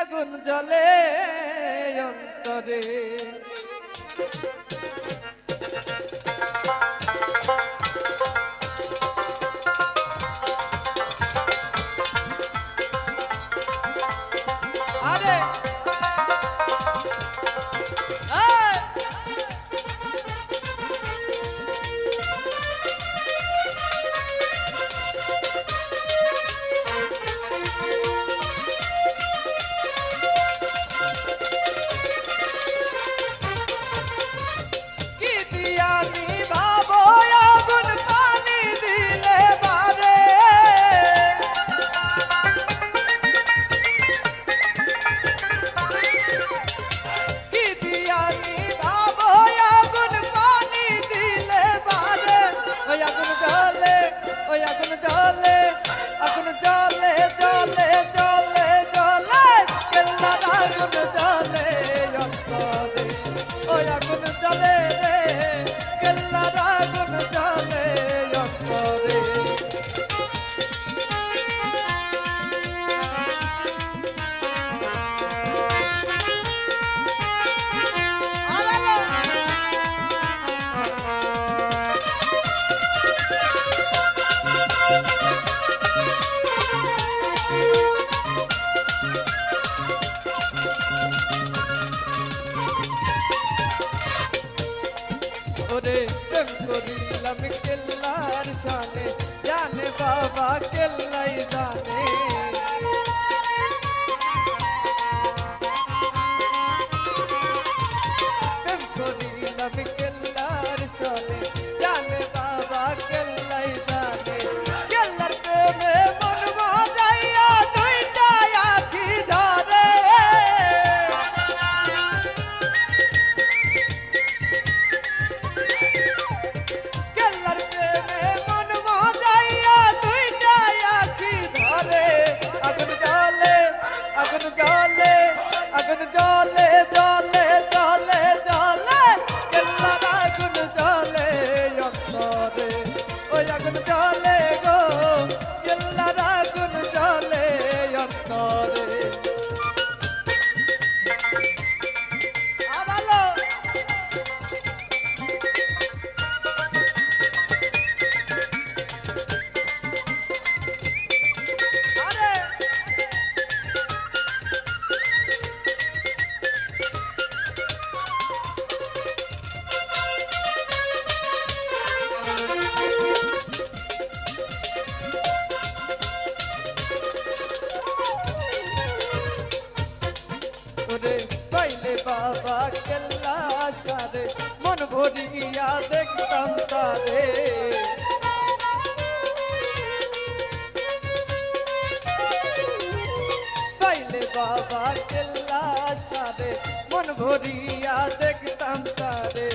আগুন জলে অন্তরে। বাবাকে বাবা কেল্লা সারে মন ভরিয়া দেখতাম তারে। তাইলে বাবা কেল্লা সারে মন ভরিয়া দেখতাম তারে।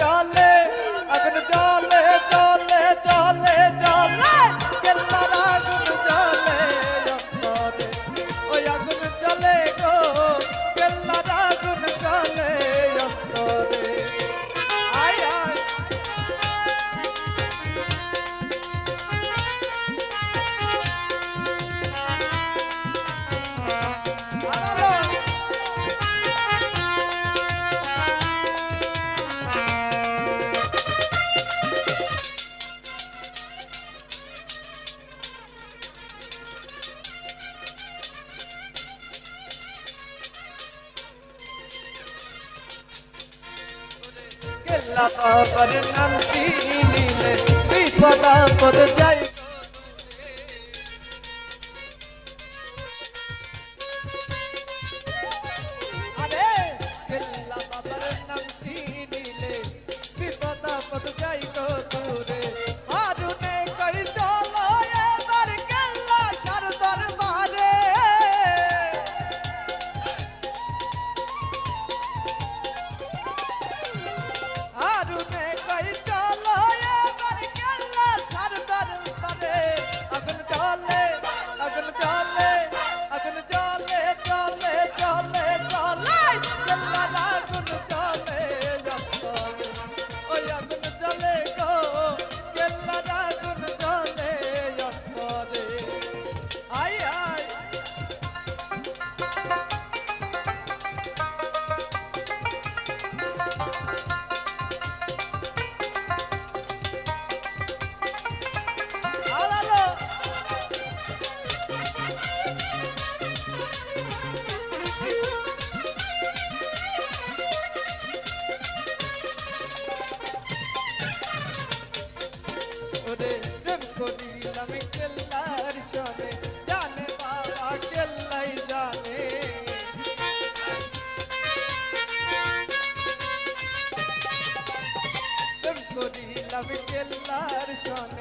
ডালে আল্লাহ নাম তিনি বিপদ যায় Son.